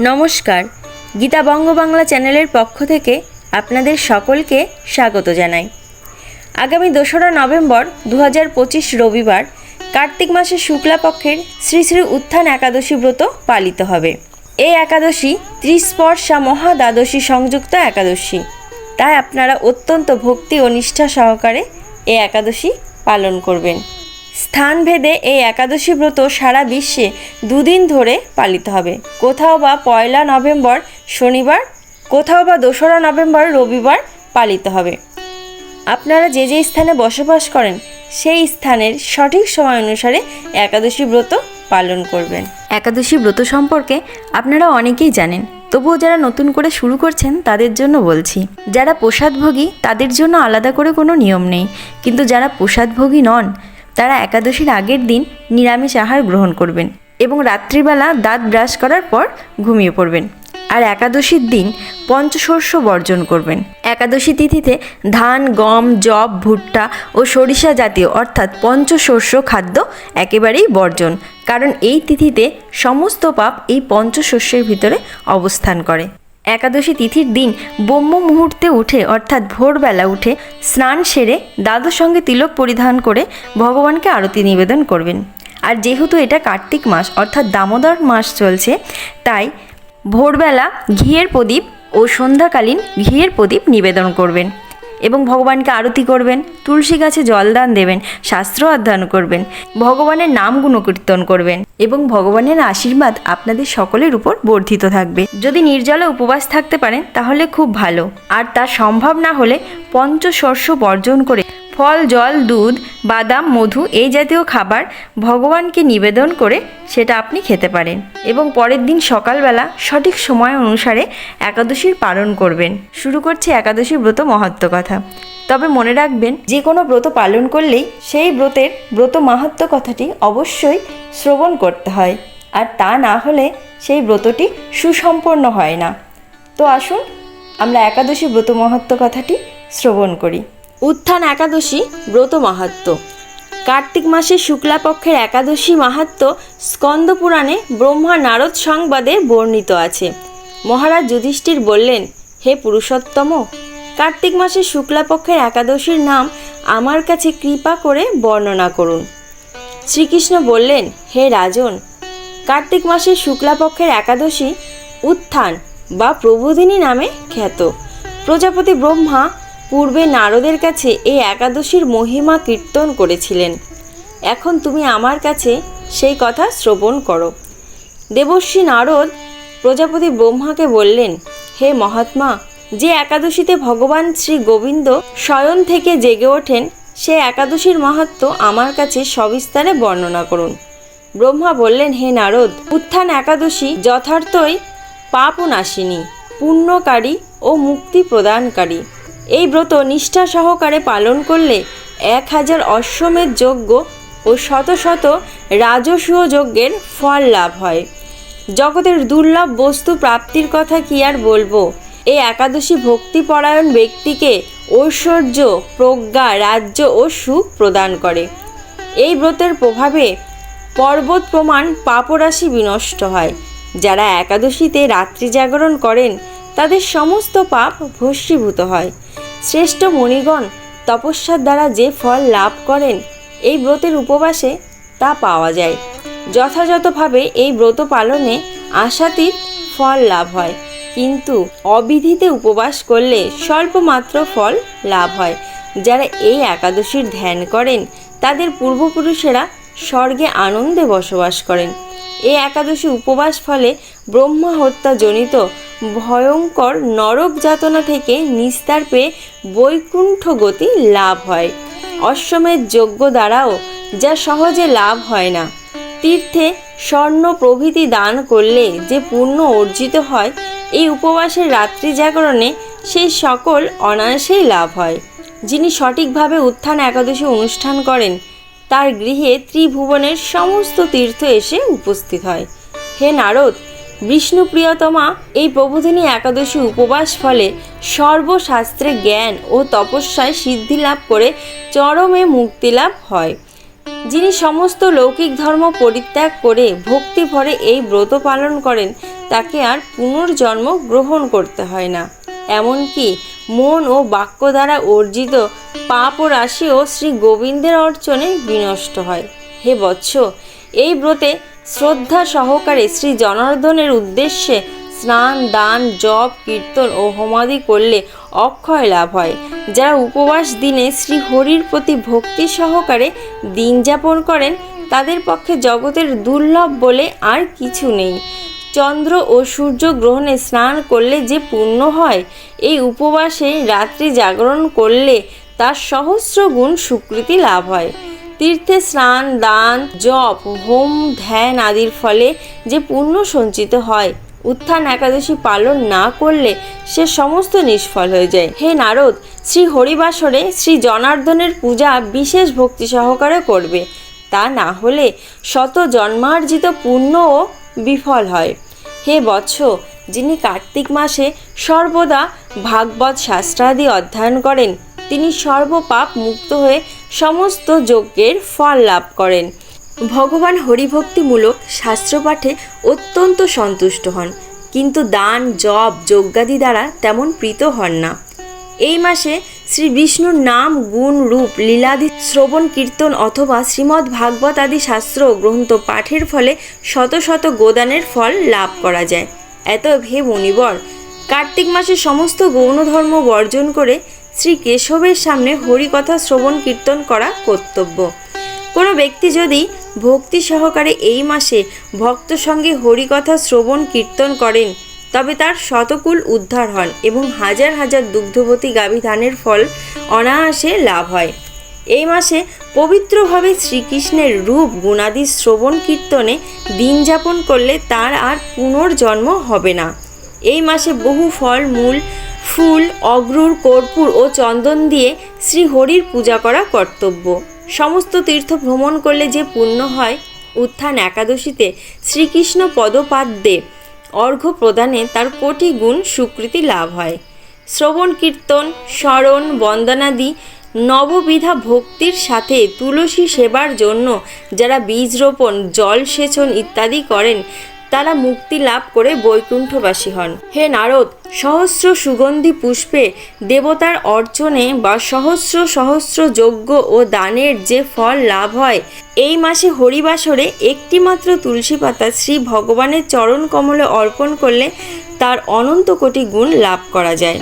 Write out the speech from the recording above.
নমস্কার। গীতা বঙ্গবাংলা চ্যানেলের পক্ষ থেকে আপনাদের সকলকে স্বাগত জানাই। আগামী দোসরা নভেম্বর দু হাজার পঁচিশ রবিবার কার্তিক মাসের শুক্লাপক্ষের শ্রী শ্রী উত্থান একাদশী ব্রত পালিত হবে। এই একাদশী ত্রিস্পর্শা মহাদ্বাদশী সংযুক্ত একাদশী। তাই আপনারা অত্যন্ত ভক্তি ও নিষ্ঠা সহকারে এই একাদশী পালন করবেন। স্থানভেদে এই একাদশী ব্রত সারা বিশ্বে দুদিন ধরে পালিত হবে। কোথাও বা পয়লা নভেম্বর শনিবার, কোথাও বা দোসরা নভেম্বর রবিবার পালিত হবে। আপনারা যে যে স্থানে বসবাস করেন, সেই স্থানের সঠিক সময় অনুসারে একাদশী ব্রত পালন করবেন। একাদশী ব্রত সম্পর্কে আপনারা অনেকেই জানেন, তবুও যারা নতুন করে শুরু করছেন তাদের জন্য বলছি, যারা প্রসাদভোগী তাদের জন্য আলাদা করে কোনো নিয়ম নেই। কিন্তু যারা প্রসাদভোগী নন তারা একাদশীর আগের দিন নিরামিষ আহার গ্রহণ করবেন এবং রাত্রিবেলা দাঁত ব্রাশ করার পর ঘুমিয়ে পড়বেন। আর একাদশীর দিন পঞ্চশস্য বর্জন করবেন। একাদশী তিথিতে ধান, গম জব ভুট্টা ও সরিষা জাতীয় অর্থাৎ পঞ্চশস্য খাদ্য একেবারেই বর্জন। কারণ এই তিথিতে সমস্ত পাপ এই পঞ্চশস্যের ভিতরে অবস্থান করে। একাদশী তিথির দিন ব্রহ্ম মুহূর্তে উঠে, অর্থাৎ ভোরবেলা উঠে, স্নান সেরে দাদুর সঙ্গে তিলক পরিধান করে ভগবানকে আরতি নিবেদন করবেন। আর যেহেতু এটা কার্তিক মাস, অর্থাৎ দামোদর মাস চলছে, তাই ভোরবেলা ঘিয়ের প্রদীপ ও সন্ধ্যাকালীন ঘিয়ের প্রদীপ নিবেদন করবেন। এবং ভগবানকে আরতি করবেন, তুলসী গাছে জলদান দেবেন, শাস্ত্র অধ্যয়ন করবেন, ভগবানের নাম গুণকীর্তন করবেন এবং ভগবানের আশীর্বাদ আপনাদের সকলের উপর বর্ধিত থাকবে। যদি নির্জলা উপবাস থাকতে পারেন, তাহলে খুব ভালো। আর তা সম্ভব না হলে পঞ্চশস্য বর্জন করে ফল, জল, দুধ, বাদাম, মধু এই জাতীয় খাবার ভগবানকে নিবেদন করে সেটা আপনি খেতে পারেন এবং পরের দিন সকালবেলা সঠিক সময় অনুসারে একাদশীর পালন করবেন। শুরু করছি একাদশী ব্রত মহাত্ম কথা। তবে মনে রাখবেন, যে কোনো ব্রত পালন করলেই সেই ব্রতের ব্রত মাহাত্ম কথাটি অবশ্যই শ্রবণ করতে হয়। আর তা না হলে সেই ব্রতটি সুসম্পন্ন হয় না। তো আসুন, আমরা একাদশী ব্রত মাহাত্ম কথাটি শ্রবণ করি। উত্থান একাদশী ব্রত মাহাত্ম কার্তিক মাসের শুক্লাপক্ষের একাদশী মাহাত্ম স্কন্দ পুরাণে ব্রহ্মা নারদ সংবাদে বর্ণিত আছে। মহারাজ যুধিষ্ঠির বললেন, হে পুরুষোত্তম, কার্তিক মাসের শুক্লাপক্ষের একাদশীর নাম আমার কাছে কৃপা করে বর্ণনা করুন। শ্রীকৃষ্ণ বললেন, হে রাজন, কার্তিক মাসের শুক্লাপক্ষের একাদশী উত্থান বা প্রবোধিনী নামে খ্যাত। প্রজাপতি ব্রহ্মা পূর্বে নারদের কাছে এই একাদশীর মহিমা কীর্তন করেছিলেন। এখন তুমি আমার কাছে সেই কথা শ্রবণ করো। দেবশ্রী নারদ প্রজাপতি ব্রহ্মাকে বললেন, হে মহাত্মা, যে একাদশীতে ভগবান শ্রী গোবিন্দ শয়ন থেকে জেগে ওঠেন, সে একাদশীর মাহাত্ম আমার কাছে সবিস্তারে বর্ণনা করুন। ব্রহ্মা বললেন, হে নারদ, উত্থান একাদশী যথার্থই পাপ নাশিনী পুণ্যকারী ও মুক্তি প্রদানকারী। এই ব্রত নিষ্ঠা সহকারে পালন করলে এক হাজার অশ্বমেধ যজ্ঞ ও শত শত রাজসূয় যজ্ঞের ফল লাভ হয়। জগতের দুর্লভ বস্তু প্রাপ্তির কথা কি আর বলব? এই একাদশী ভক্তিপরায়ণ ব্যক্তিকে ঐশ্বর্য, প্রজ্ঞা, রাজ্য ও সুখ প্রদান করে। এই ব্রতের প্রভাবে পর্বত প্রমাণ পাপরাশি বিনষ্ট হয়। যারা একাদশীতে রাত্রি জাগরণ করেন, তাদের সমস্ত পাপ ভস্মীভূত হয়। শ্রেষ্ঠ মণিগণ তপস্যার দ্বারা যে ফল লাভ করেন, এই ব্রতের উপবাসে তা পাওয়া যায়। যথাযথভাবে এই ব্রত পালনে আশাতীত ফল লাভ হয়, কিন্তু অবিধিতে উপবাস করলে স্বল্পমাত্র ফল লাভ হয়। যারা এই একাদশীর ধ্যান করেন, তাদের পূর্বপুরুষেরা স্বর্গে আনন্দে বসবাস করেন। এই একাদশী উপবাস ফলে ব্রহ্মা হত্যা জনিত ভয়ঙ্কর নরক যাতনা থেকে নিস্তার পেয়ে বৈকুণ্ঠ গতি লাভ হয়। অশ্বমেধ যজ্ঞ দ্বারাও যা সহজে লাভ হয় না। তীর্থে স্বর্ণ প্রভৃতি দান করলে যে পুণ্য অর্জিত হয়, এই উপবাসের রাত্রি জাগরণে সেই সকল অনায়াসেই লাভ হয়। যিনি সঠিকভাবে উত্থান একাদশী অনুষ্ঠান করেন, তার গৃহে ত্রিভুবনের সমস্ত তীর্থ এসে উপস্থিত হয়। হে নারদ বিষ্ণুপ্রিয়তমা এই প্রবোধিনী একাদশী উপবাস ফলে সর্বশাস্ত্রে জ্ঞান ও তপস্যায় সিদ্ধি লাভ করে চরমে মুক্তি লাভ হয়। যিনি সমস্ত লৌকিক ধর্ম পরিত্যাগ করে ভক্তি ভরে এই ব্রত পালন করেন, তাকে আর পুনর্জন্ম গ্রহণ করতে হয় না। এমনকি মন ও বাক্য দ্বারা অর্জিত পাপ ও রাশিও শ্রী গোবিন্দের অর্চনে বিনষ্ট হয়। হে বৎস, এই ব্রতে শ্রদ্ধা সহকারে শ্রী জনার্দনের উদ্দেশ্যে স্নান, দান, জপ, কীর্তন ও হোমাদি করলে অক্ষয় লাভ হয়। যারা উপবাস দিনে শ্রী হরির প্রতি ভক্তি সহকারে দিন যাপন করেন, তাদের পক্ষে জগতের দুর্লভ বলে আর কিছু নেই। চন্দ্র ও সূর্য গ্রহণে স্নান করলে যে পুণ্য হয়, এই উপবাসে রাত্রি জাগরণ করলে তার সহস্র গুণ স্বীকৃতি লাভ হয়। তীর্থে স্নান, দান, জপ, হোম, ধ্যান আদির ফলে যে পুণ্য সঞ্চিত হয়, উত্থান একাদশী পালন না করলে সে সমস্ত নিষ্ফল হয়ে যায়। হে নারদ, শ্রী হরিবাসরে শ্রী জনার্দনের পূজা বিশেষ ভক্তি সহকারে করবে। তা না হলে শত জন্মার্জিত পুণ্যও বিফল হয়। হে বৎস, যিনি কার্তিক মাসে সর্বদা ভাগবত শাস্ত্রাদি অধ্যয়ন করেন, তিনি সর্বপাপ মুক্ত হয়ে সমস্ত যজ্ঞের ফল লাভ করেন। ভগবান হরিভক্তিমূলক শাস্ত্রপাঠে অত্যন্ত সন্তুষ্ট হন, কিন্তু দান, জপ, যজ্ঞাদি দ্বারা তেমন প্রীত হন না। এই মাসে শ্রী বিষ্ণুর নাম, গুণ, রূপ, লীলাদি, শ্রবণ, কীর্তন অথবা শ্রীমদ্ ভাগবত আদি শাস্ত্র গ্রন্থ পাঠের ফলে শত শত গোদানের ফল লাভ করা যায়। এত হে মণিবর কার্তিক মাসে সমস্ত গৌণ ধর্ম বর্জন করে শ্রী কেশবের সামনে হরিকথা শ্রবণ কীর্তন করা কর্তব্য। কোনো ব্যক্তি যদি ভক্তি সহকারে এই মাসে ভক্ত সঙ্গে হরিকথা শ্রবণ কীর্তন করেন, তবে তার শতকুল উদ্ধার হন এবং হাজার হাজার দুগ্ধবতী গাভী ধানের ফল অনায়াসে লাভ হয়। এই মাসে পবিত্রভাবে শ্রীকৃষ্ণের রূপ গুণাদি শ্রবণ কীর্তনে দিন যাপন করলে তার আর পুনর্জন্ম হবে না। এই মাসে বহু ফল, মূল ফুল, অগ্রুর, কর্পূর ও চন্দন দিয়ে শ্রী হরির পূজা করা কর্তব্য। সমস্ত তীর্থ ভ্রমণ করলে যে পুণ্য হয়, উত্থান একাদশীতে শ্রীকৃষ্ণ পদপাদ্যে অর্ঘ্য প্রদানে তার কোটি গুণ স্বীকৃতি লাভ হয়। শ্রবণ, কীর্তন, স্মরণ, বন্দনাদি নববিধা ভক্তির সাথে তুলসী সেবার জন্য যারা বীজ রোপণ, জল সেচন ইত্যাদি করেন তারা মুক্তি লাভ করে বৈকুণ্ঠবাসী হন। হে নারদ, সহস্র সুগন্ধি পুষ্পে দেবতার অর্চনে বা সহস্র সহস্র যজ্ঞ ও দানের যে ফল লাভ হয়, এই মাসে হরিবাসরে একটিমাত্র তুলসী পাতা শ্রী ভগবানের চরণ কমলে অর্পণ করলে তার অনন্ত কোটি গুণ লাভ করা যায়।